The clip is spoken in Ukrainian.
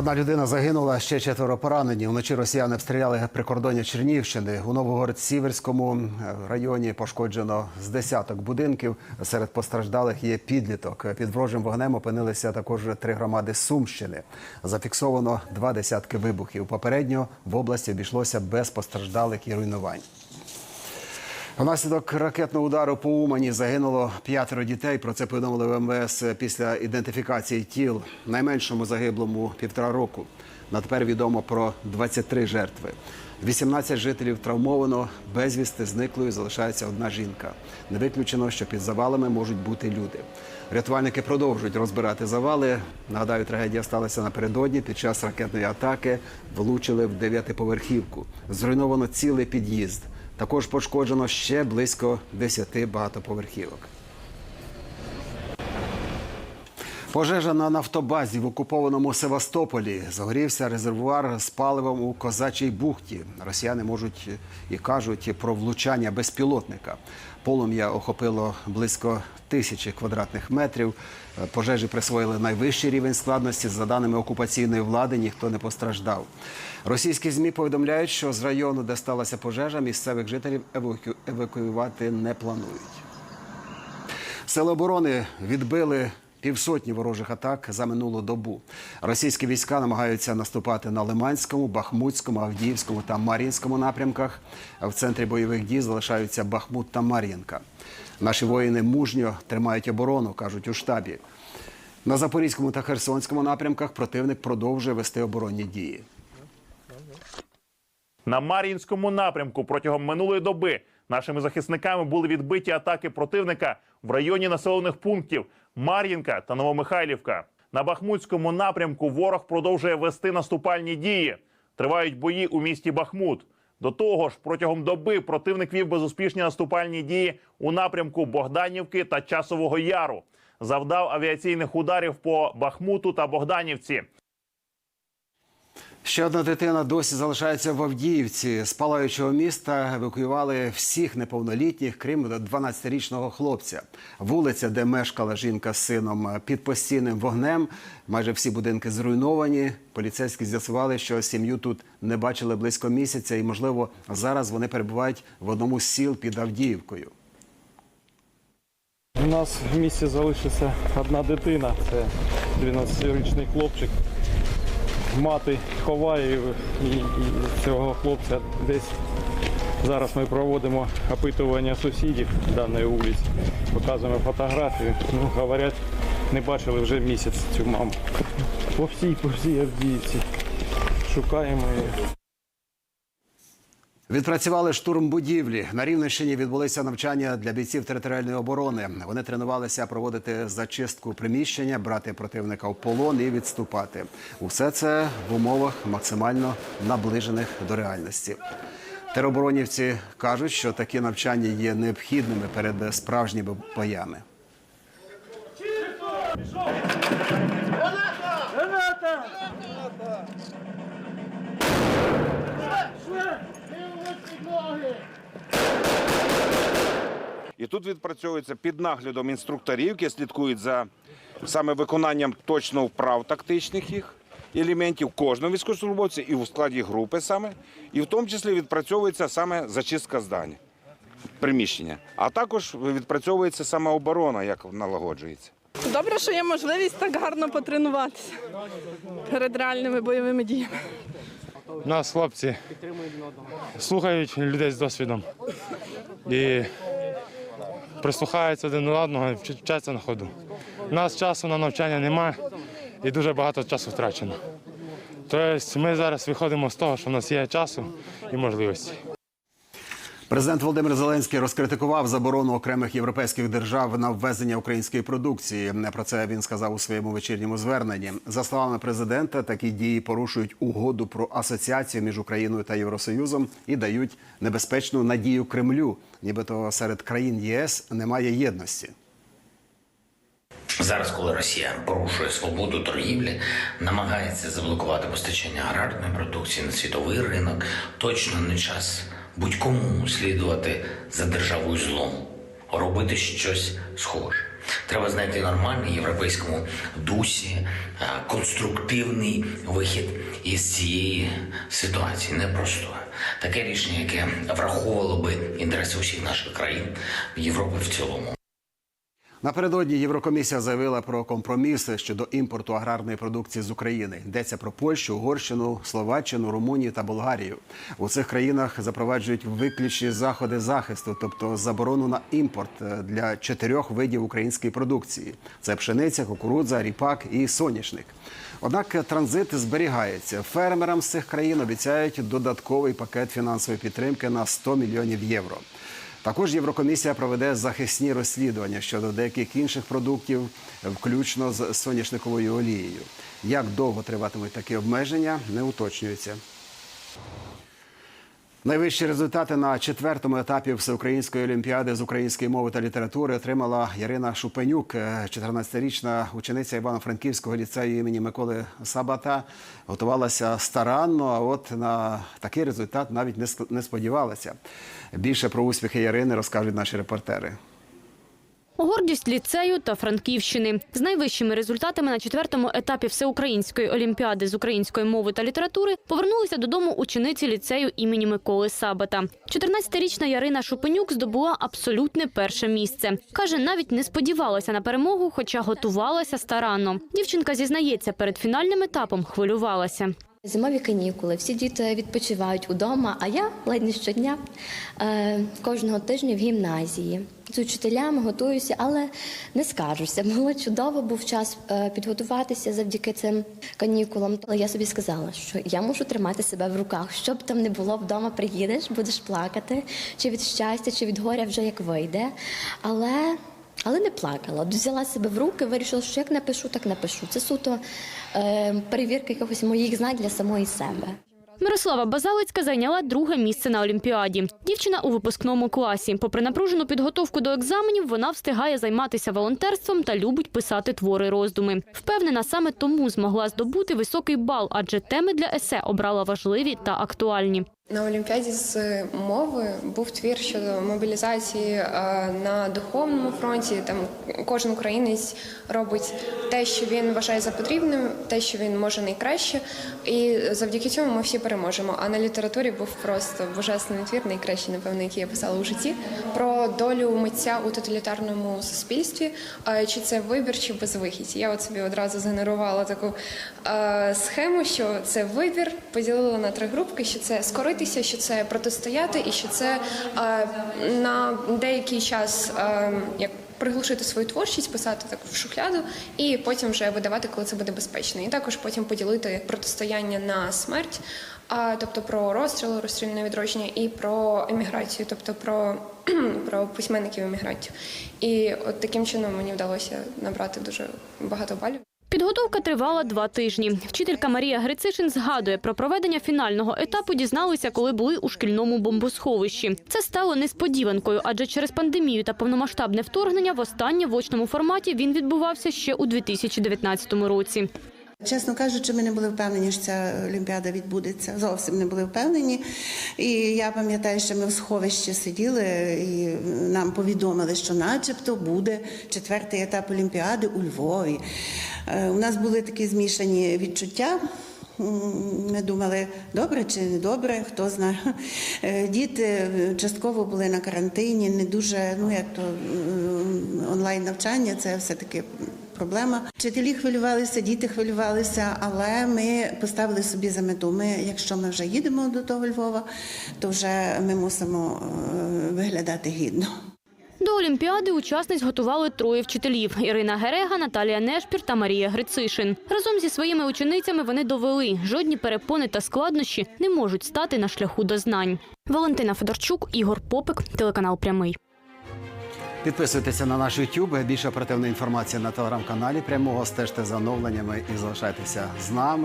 Одна людина загинула, ще четверо поранені. Вночі росіяни обстріляли прикордоння Чернігівщини. У Новогород-Сіверському районі пошкоджено з десяток будинків. Серед постраждалих є підліток. Під ворожим вогнем опинилися також три громади Сумщини. Зафіксовано два десятки вибухів. Попередньо в області обійшлося без постраждалих і руйнувань. Внаслідок ракетного удару по Умані загинуло п'ятеро дітей. Про це повідомили в МВС після ідентифікації тіл. Найменшому загиблому півтора року. На тепер відомо про 23 жертви. 18 жителів травмовано, безвісти зниклою залишається одна жінка. Не виключено, що під завалами можуть бути люди. Рятувальники продовжують розбирати завали. Нагадаю, трагедія сталася напередодні. Під час ракетної атаки влучили в дев'ятиповерхівку. Зруйновано цілий під'їзд. Також пошкоджено ще близько 10 багатоповерхівок. Пожежа на нафтобазі в окупованому Севастополі. Загорівся резервуар з паливом у Козачій бухті. Росіяни можуть і кажуть про влучання безпілотника. Полум'я охопило близько тисячі квадратних метрів. Пожежі присвоїли найвищий рівень складності. За даними окупаційної влади, ніхто не постраждав. Російські змі повідомляють, що з району, де сталася пожежа, місцевих жителів еваку- евакуювати не планують. Сили оборони відбили півсотні ворожих атак за минулу добу. Російські війська намагаються наступати на Лиманському, Бахмутському, Авдіївському та Мар'їнському напрямках. В центрі бойових дій залишаються Бахмут та Мар'їнка. Наші воїни мужньо тримають оборону, кажуть у штабі. На Запорізькому та Херсонському напрямках противник продовжує вести оборонні дії. На Мар'їнському напрямку протягом минулої доби нашими захисниками були відбиті атаки противника в районі населених пунктів Мар'їнка та Новомихайлівка. На Бахмутському напрямку ворог продовжує вести наступальні дії. Тривають бої у місті Бахмут. До того ж, протягом доби противник вів безуспішні наступальні дії у напрямку Богданівки та Часового Яру. Завдав авіаційних ударів по Бахмуту та Богданівці. Ще одна дитина досі залишається в Авдіївці. З палаючого міста евакуювали всіх неповнолітніх, крім 12-річного хлопця. Вулиця, де мешкала жінка з сином, під постійним вогнем. Майже всі будинки зруйновані. Поліцейські з'ясували, що сім'ю тут не бачили близько місяця, і, можливо, зараз вони перебувають в одному з сіл під Авдіївкою. У нас в місті залишиться одна дитина, це 12-річний хлопчик. Мати ховає і, і цього хлопця десь. Зараз ми проводимо опитування сусідів даної вулиці, показуємо фотографію. Ну, говорять, не бачили вже місяць цю маму. По всій, по всій Авдіївці. Шукаємо її. Відпрацювали штурм будівлі. На Рівненщині відбулися навчання для бійців територіальної оборони. Вони тренувалися проводити зачистку приміщення, брати противника в полон і відступати. Усе це в умовах максимально наближених до реальності. Тероборонівці кажуть, що такі навчання є необхідними перед справжніми боями. І тут відпрацьовується під наглядом інструкторів, які слідкують за саме виконанням точно вправ тактичних їх елементів кожного військовослужбовця і в складі групи саме. І в тому числі відпрацьовується саме зачистка здання, приміщення. А також відпрацьовується саме оборона, як налагоджується. Добре, що є можливість так гарно потренуватися перед реальними бойовими діями. Нас хлопці слухають людей з досвідом і прислухаються один до одного, вчаться на ходу. У нас часу на навчання немає і дуже багато часу втрачено. Тобто ми зараз виходимо з того, що в нас є часу і можливості. Президент Володимир Зеленський розкритикував заборону окремих європейських держав на ввезення української продукції. Про це він сказав у своєму вечірньому зверненні. За словами президента, такі дії порушують угоду про асоціацію між Україною та Євросоюзом і дають небезпечну надію Кремлю, нібито серед країн ЄС немає єдності. Зараз, коли Росія порушує свободу торгівлі, намагається заблокувати постачання аграрної продукції на світовий ринок, точно не час будь-кому слідувати за державою злом, робити щось схоже. Треба знайти нормальний європейському дусі, е, конструктивний вихід із цієї ситуації. Непросто Таке рішення, яке враховувало би інтереси усіх наших країн, Європи в цілому. Напередодні Єврокомісія заявила про компроміси щодо імпорту аграрної продукції з України. Йдеться про Польщу, Угорщину, Словаччину, Румунію та Болгарію. У цих країнах запроваджують виключні заходи захисту, тобто заборону на імпорт е, для чотирьох видів української продукції: це пшениця, кукурудза, ріпак і соняшник. Однак транзит зберігається. Фермерам з цих країн обіцяють додатковий пакет фінансової підтримки на 100 мільйонів євро. Також Єврокомісія проведе захисні розслідування щодо деяких інших продуктів, включно з соняшниковою олією. Як довго триватимуть такі обмеження, не уточнюється. Найвищі результати на четвертому етапі всеукраїнської олімпіади з української мови та літератури отримала Ярина Шупенюк, е, 14-річна учениця Івано-Франківського ліцею імені Миколи Сабата. Готувалася старанно, а от на такий результат навіть не сподівалася. Більше про успіхи Ярини розкажуть наші репортери. Гордість ліцею та Франківщини з найвищими результатами на четвертому етапі всеукраїнської олімпіади з української мови та літератури повернулися додому учениці ліцею імені Миколи Сабата. 14-річна Ярина Шупенюк здобула абсолютне перше місце. каже, навіть не сподівалася на перемогу, хоча готувалася старанно. Дівчинка зізнається, перед фінальним етапом хвилювалася. Зимові канікули, всі діти відпочивають удома, а я ледь не щодня е, кожного тижня в гімназії. З учителями готуюся, але не скажуся. Було чудово, був час е, підготуватися завдяки цим канікулам. Але я собі сказала, що я можу тримати себе в руках. Що б там не було вдома, приїдеш, будеш плакати, чи від щастя, чи від горя вже як вийде. Але але не плакала. Взяла себе в руки, вирішила, що як напишу, так напишу. Це суто е, перевірка якихось моїх знань для самої себе. Мирослава Базалицька зайняла друге місце на Олімпіаді. Дівчина у випускному класі. Попри напружену підготовку до екзаменів, вона встигає займатися волонтерством та любить писати твори роздуми. Впевнена, саме тому змогла здобути високий бал, адже теми для есе обрала важливі та актуальні. На Олімпіаді з мови був твір щодо мобілізації е, на духовному фронті. Там кожен українець робить те, що він вважає за потрібним, те, що він може найкраще, і завдяки цьому ми всі переможемо. А на літературі був просто божественний твір, найкращий, напевно, який я писала у житті, про долю митця у тоталітарному суспільстві. е, Чи це вибір, чи безвихідь. Я от собі одразу згенерувала таку е, схему, що це вибір, поділила на три групки, що це скоритися, що це протистояти, і що це е, на деякий час е, як. Приглушити свою творчість, писати так в шухляду, і потім вже видавати, коли це буде безпечно. І також потім поділити протистояння на смерть, а тобто про розстріл, розстрільне відродження, і про еміграцію, тобто про, про письменників емігрантів. І от таким чином мені вдалося набрати дуже багато балів. Підготовка тривала два тижні. Вчителька Марія Грицишин згадує, про проведення фінального етапу дізналися, коли були у шкільному бомбосховищі. Це стало несподіванкою, адже через пандемію та повномасштабне вторгнення востаннє в очному форматі він відбувався ще у 2019 році. Чесно кажучи, ми не були впевнені, що ця олімпіада відбудеться. Зовсім не були впевнені. І я пам'ятаю, що ми в сховищі сиділи і нам повідомили, що, начебто, буде четвертий етап олімпіади у Львові. Е, У нас були такі змішані відчуття. Ми думали, добре чи не добре, хто знає. Е, Діти частково були на карантині, не дуже, ну як то онлайн навчання, це все-таки проблема. Вчителі хвилювалися, діти хвилювалися, але ми поставили собі за мету. Ми, якщо ми вже їдемо до того Львова, то вже ми мусимо е, виглядати гідно. До Олімпіади учасниць готували троє вчителів – Ірина Герега, Наталія Нешпір та Марія Грицишин. Разом зі своїми ученицями вони довели – жодні перепони та складнощі не можуть стати на шляху до знань. Валентина Федорчук, Ігор Попик, телеканал «Прямий». Підписуйтеся на наш YouTube. Більше оперативної інформації на телеграм-каналі прямого. Стежте за оновленнями і залишайтеся з нами.